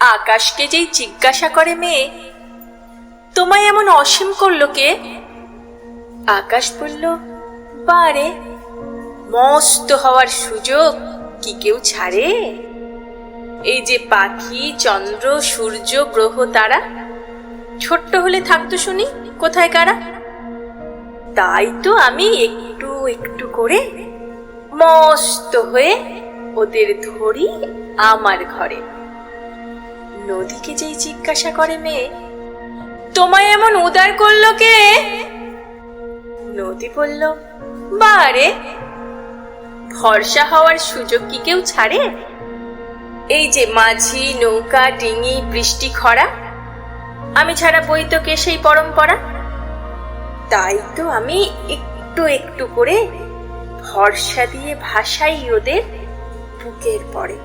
আকাশকে যেই জিজ্ঞাসা করে মেয়ে, তোমায় এমন অসীম করল কে? আকাশ বলল, বারে, মস্ত হওয়ার সুযোগ কি কেউ ছাড়ে? এই যে পাখি, চন্দ্র, সূর্য, গ্রহ, তারা, ছোট্ট হলে থাকতো শুনি, কোথায় কারা? তাই তো আমি একটু একটু করে মস্ত হয়ে ওদের ধরি আমার ঘরে। নদীকে যেই জিজ্ঞাসা করে মেয়ে, তোমায় এমন উদার করল কে? নদী বলল বারে ভরসা হওয়ার সুযোগ কি কেউ ছাড়ে? এই যে মাঝি, নৌকা, ডিঙি, বৃষ্টি, খরা, আমি ছাড়া বই তো কে সেই পরম্পরা? তাই তো আমি একটু একটু করে ভরসা দিয়ে ভাসাই ওদের বুকের পরে।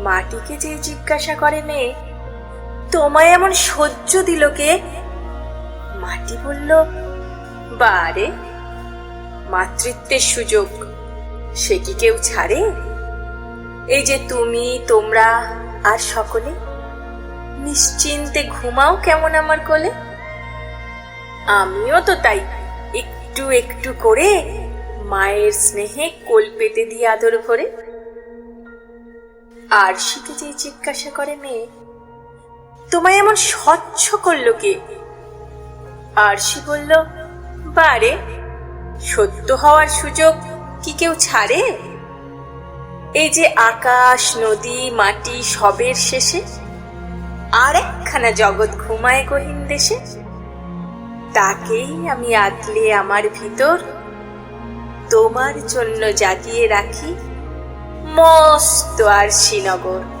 মাটিকে যে জিজ্ঞাসা করে মেয়ে, তোমায় এমন সহ্য দিল কে? মাটি বলল, বারে, মাতৃত্বের সুযোগ, সে কি কেউ ছাড়ে? এই যে তুমি, তোমরা আর সকলে, নিশ্চিন্তে ঘুমাও কেমন আমার কোলে? আমিও তো তাই, একটু একটু করে মায়ের স্নেহে কোল পেতে দিয়ে আদর ভরে। আর শিখে যে জিজ্ঞাসা করে মেয়ে, তোমায় এমন স্বচ্ছ করল কে? আরশি বলল, বারে, সত্য হওয়ার সুযোগ কি কেউ ছাড়ে? এই যে আকাশ, নদী, মাটি সবের শেষে, আর একখানা জগৎ ঘুমায় গহীন দেশে, তাকেই আমি আগলে আমার ভিতর তোমার জন্য জাগিয়ে রাখি মস্ত আর শ্রীনগর।